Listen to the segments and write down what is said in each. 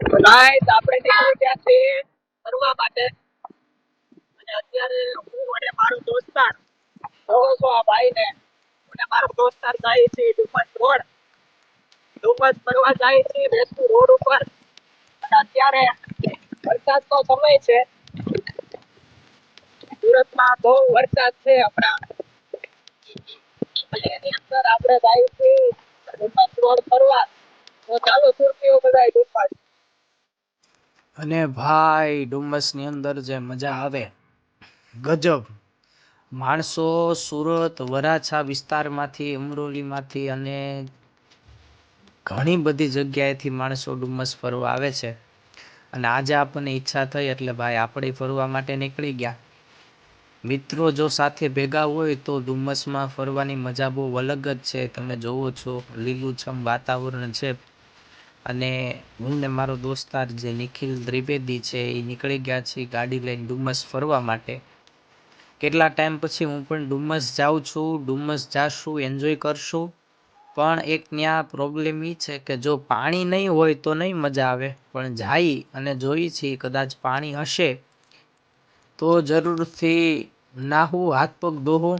Guys આપણે સમય છે. સુરતમાં બહુ વરસાદ છે હમણાં એની અંદર આપણે જાય છે ડુમસ રોડ ફરવા. તો ચાલો સુરતીઓ બધા ડુમસ. અને ભાઈ ડુમ્મસની અંદર જે મજા આવે. ગજબ. માણસો સુરત, વરાછા વિસ્તારમાંથી, અમરોલીમાંથી અને ઘણી બધી જગ્યાએથી માણસો ડુમ્મસ ફરવા આવે છે. અને આજે આપણને ઈચ્છા થઈ એટલે ભાઈ આપણે ફરવા માટે નીકળી ગયા. મિત્રો જો સાથે ભેગા હોય તો ડુમ્મસમાં ફરવાની મજા બહુ અલગ જ છે. તમે જોવો છો લીલુંછમ વાતાવરણ છે. અને હું ને મારો દોસ્તાર જે નિખિલ ત્રિવેદી છે, એ નીકળી ગયા છે ગાડી લઈને ડુમ્મસ ફરવા માટે. કેટલા ટાઈમ પછી હું પણ ડુમ્મસ જાઉં છું ડુમ્મસ જાશું, એન્જોય કરશું. પણ એક ત્યાં પ્રોબ્લેમ એ છે કે જો પાણી નહીં હોય તો નહીં મજા આવે, પણ જાય અને જોઈ છીએ કદાચ પાણી હશે, તો જરૂરથી નાહવું હાથ પગ ધોવું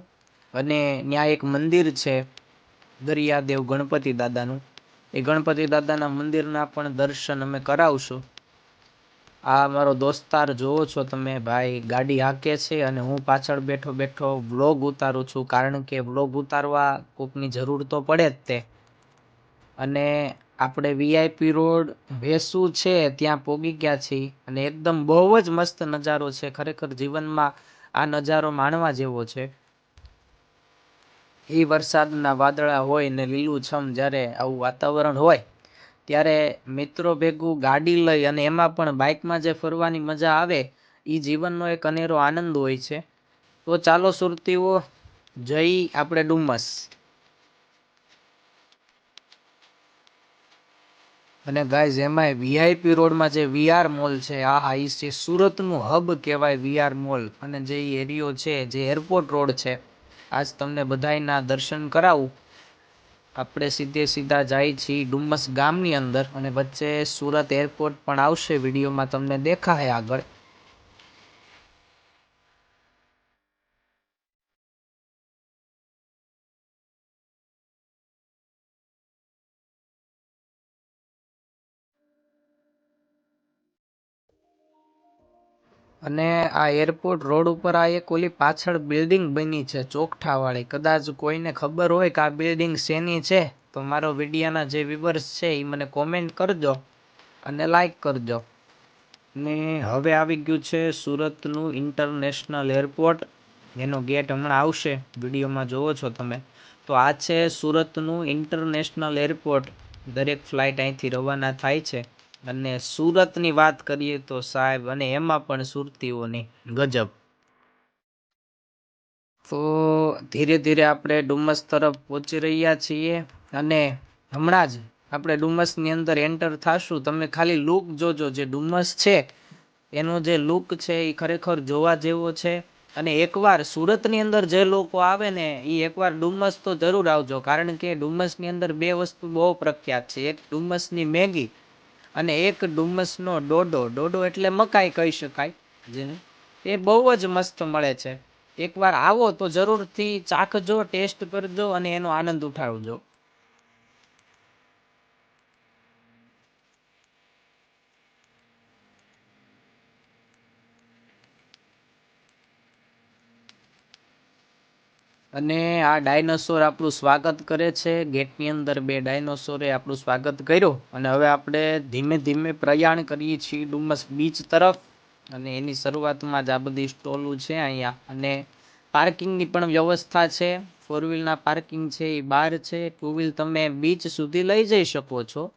અને ત્યાં એક મંદિર છે દરિયાદેવ ગણપતિ દાદાનું. એ ગણપતિ દાદાના મંદિરના પણ દર્શન અમે કરાવશું. આ મારો દોસ્તાર જોવો છો તમે, ભાઈ, ગાડી હાકે છે અને હું પાછળ બેઠો બેઠો વ્લોગ ઉતારું છું. કારણ કે વ્લોગ ઉતારવા કોકની જરૂર તો પડે જ તે. અને આપણે વીઆઈપી રોડ વેસુ છે, ત્યાં પોગી ગયા છીએ. અને એકદમ બહુ જ મસ્ત નજારો છે. ખરેખર જીવનમાં આ નજારો માણવા જેવો છે. એ વરસાદના વાદળા હોય ને લીલુંછમ જ્યારે આવું વાતાવરણ હોય, ત્યારે મિત્રો ભેગું ગાડી લઈ અને એમાં પણ બાઇકમાં જે ફરવાની મજા આવે એ જીવનનો એક અનેરો આનંદ હોય છે. તો ચાલો સુરતીઓ જઈ આપણે ડુમસ. અને ગાઈઝ, એમાંય વીઆઈપી રોડમાં જે વીઆર મોલ છે આ ઈ છે સુરતનું હબ કહેવાય વીઆર મોલ. અને જે એરિયો છે, જે એરપોર્ટ રોડ છે આજ તમને બધાયના દર્શન કરાવું. આપણે સીધે સીધા જાય છીએ ડુમ્મસ ગામની અંદર અને વચ્ચે સુરત એરપોર્ટ પણ આવશે. વિડીયોમાં તમને દેખાય આગળ. અને આ એરપોર્ટ રોડ ઉપર આ એક ઓલી પાછળ બિલ્ડિંગ બની છે, ચોકઠાવાળી. કદાચ કોઈને ખબર હોય કે આ બિલ્ડિંગ શેની છે, તો મારો વિડીયાના જે વ્યૂવર્સ છે એ મને કોમેન્ટ કરજો અને લાઈક કરજો. ને હવે આવી ગયું છે સુરતનું ઇન્ટરનેશનલ એરપોર્ટ એનો ગેટ હમણાં આવશે, વિડીયોમાં જોવો છો તમે. તો આ છે સુરતનું ઇન્ટરનેશનલ એરપોર્ટ દરેક ફ્લાઇટ અહીંથી રવાના થાય છે. અને સુરતની વાત કરીએ તો સાહેબ, અને એમાં પણ સુરતીઓની ગજબ. તો ધીરે ધીરે આપણે ડુમ્મસ તરફ પહોંચી રહ્યા છીએ અને હમણાં જ આપણે ડુમસની અંદર એન્ટર થાશું. તમે ખાલી લુક જોજો જે ડુમસ છે, એનો જે લુક છે એ ખરેખર જોવા જેવો છે. અને એકવાર સુરતની અંદર જે લોકો આવે ને એ એકવાર ડુમસ તો જરૂર આવજો. કારણ કે ડુમસની અંદર બે વસ્તુ બહુ પ્રખ્યાત છે. એક ડુમસની મેગી અને એક ડુમ્મસનો ડોડો ડોડો એટલે મકાઈ કહી શકાય. જેને એ બહુ જ મસ્ત મળે છે. એકવાર આવો તો જરૂરથી ચાખજો ટેસ્ટ કરજો અને એનો આનંદ ઉઠાવજો. અને આ ડાયનોસોર આપણું સ્વાગત કરે છે. ગેટની અંદર બે ડાયનોસોરે આપણું સ્વાગત કર્યું. અને હવે આપણે ધીમે ધીમે પ્રયાણ કરીએ છીએ ડુમસ બીચ તરફ. અને એની શરૂઆતમાં જ આ બધી સ્ટોલું છે અહીંયા. અને પાર્કિંગની પણ વ્યવસ્થા છે. ફોર વ્હીલના પાર્કિંગ છે, એ બહાર છે. ટુ વ્હીલ તમે બીચ સુધી લઈ જઈ શકો છો.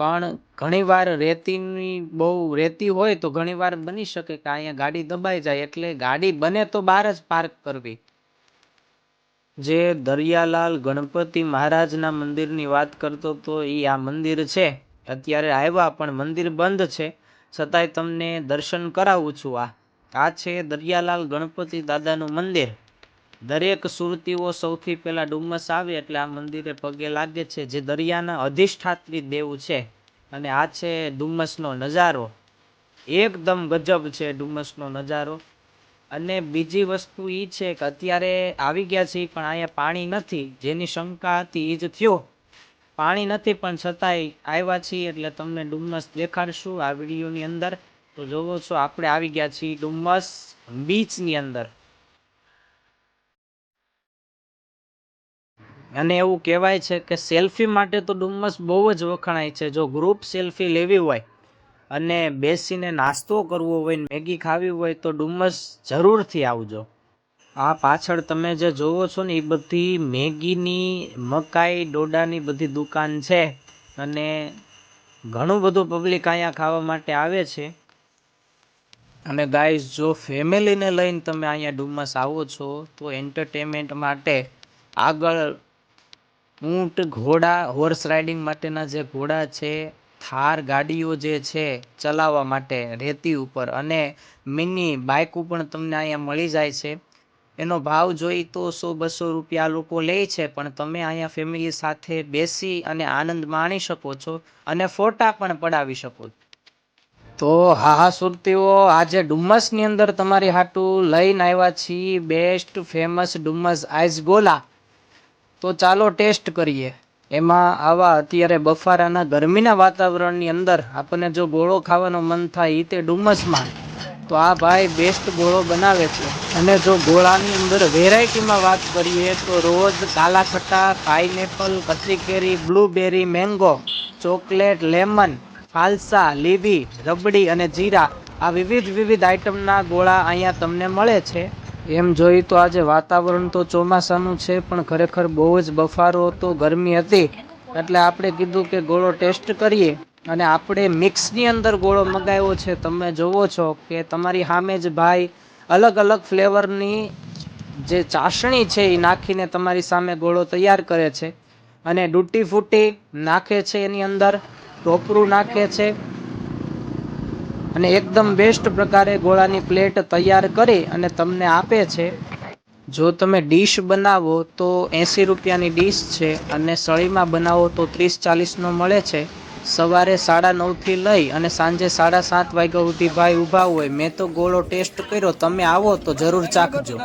પણ ઘણીવાર રેતીની બહુ રેતી હોય તો ઘણીવાર બની શકે કે અહીંયા ગાડી દબાઈ જાય. એટલે ગાડી બને તો બહાર જ પાર્ક કરવી. જે દરિયાલાલ ગણપતિ મહારાજના મંદિરની વાત કરતો તો એ આ મંદિર છે. અત્યારે આવ્યા પણ મંદિર બંધ છે. છતાંય તમને દર્શન કરાવું છું આ. આ છે દરિયાલાલ ગણપતિ દાદાનું મંદિર. દરેક સુરતીઓ સૌથી પહેલાં ડુમ્મસ આવે એટલે આ મંદિરે પગે લાગે છે. જે દરિયાના અધિષ્ઠાત્રી દેવ છે. અને આ છે ડુમ્મસનો નજારો. એકદમ ગજબ છે ડુમ્મસનો નજારો. અને બીજી વસ્તુ એ છે કે અત્યારે આવી ગયા છે પણ અહીંયા પાણી નથી. જેની શંકા હતી એ જ થયો. પાણી નથી, પણ છતાંય આવ્યા છીએ એટલે તમને ડુમ્મસ દેખાડશું આ વિડીયોની અંદર. તો જોવો છો, આપણે આવી ગયા છીએ ડુમ્મસ બીચની અંદર. અને એવું કહેવાય છે કે સેલ્ફી માટે તો ડુમ્મસ બહુ જ વખણાય છે. જો ગ્રુપ સેલ્ફી લેવી હોય અને બેસીને નાસ્તો કરવો હોય ને મેગી ખાવી હોય તો ડુમસ જરૂરથી આવજો. આ પાછળ તમે જે જોવો છો ને, એ બધી મેગીની, મકાઈ, ડોડાની બધી દુકાન છે અને ઘણું બધું પબ્લિક અહીંયા ખાવા માટે આવે છે. અને ગાઈઝ, જો ફેમિલીને લઈને તમે અહીંયા ડુમસ આવો છો, તો એન્ટરટેનમેન્ટ માટે આગળ ઊંટ, ઘોડા, હોર્સ રાઇડિંગ માટેના જે ઘોડા છે થાર ગાડીઓ જે છે ચલાવવા માટે રેતી ઉપર અને મિની બાઇકો પણ તમને અહીંયા મળી જાય છે. એનો ભાવ જોઈ તો સો બસો રૂપિયા લોકો લે છે, પણ તમે અહીંયા ફેમિલી સાથે બેસી અને આનંદ માણી શકો છો અને ફોટા પણ પડાવી શકો. તો હા, સુરતીઓ, આજે ડુમ્મસની અંદર તમારી હાટું લઈને આવ્યા છીએ best famous Dumas ice gola. તો ચાલો ટેસ્ટ કરીએ. એમાં આવા અત્યારે બફારાના ગરમીના વાતાવરણની અંદર આપણને જો ગોળો ખાવાનો મન થાય એ તે ડુમસમાં. તો આ ભાઈ બેસ્ટ ગોળો બનાવે છે. અને જો ગોળાની અંદર વેરાયટીમાં વાત કરીએ તો રોજ કાલા ખટ્ટા પાઇનેપલ કચરી કેરી બ્લુબેરી મેંગો ચોકલેટ લેમન ફાલસા લીવી રબડી અને જીરા આ વિવિધ વિવિધ આઇટમના ગોળા અહીંયા તમને મળે છે. એમ જોઈએ તો આજે વાતાવરણ તો ચોમાસાનું છે, પણ ખરેખર બહુ જ બફારો હતો, ગરમી હતી. એટલે આપણે કીધું કે ગોળો ટેસ્ટ કરીએ. અને આપણે મિક્સની અંદર ગોળો મગાવ્યો છે, તમે જોવો છો કે તમારી સામે જ ભાઈ અલગ અલગ ફ્લેવરની જે ચાસણી છે, એ નાખીને તમારી સામે ગોળો તૈયાર કરે છે. અને ડૂટી ફૂટી નાખે છે એની અંદર, ટોપરું નાખે છે. અને એકદમ બેસ્ટ પ્રકારે ગોળાની પ્લેટ તૈયાર કરી અને તમને આપે છે. જો તમે ડીશ બનાવો તો એંસી રૂપિયાની ડીશ છે અને સળીમાં બનાવો તો ત્રીસ ચાલીસનો મળે છે. સવારે સાડા નવથી લઈ અને સાંજે સાડા સાત વાગ્યા સુધી ભાઈ ઊભા હોય. મેં તો ગોળો ટેસ્ટ કર્યો. તમે આવો તો જરૂર ચાખજો.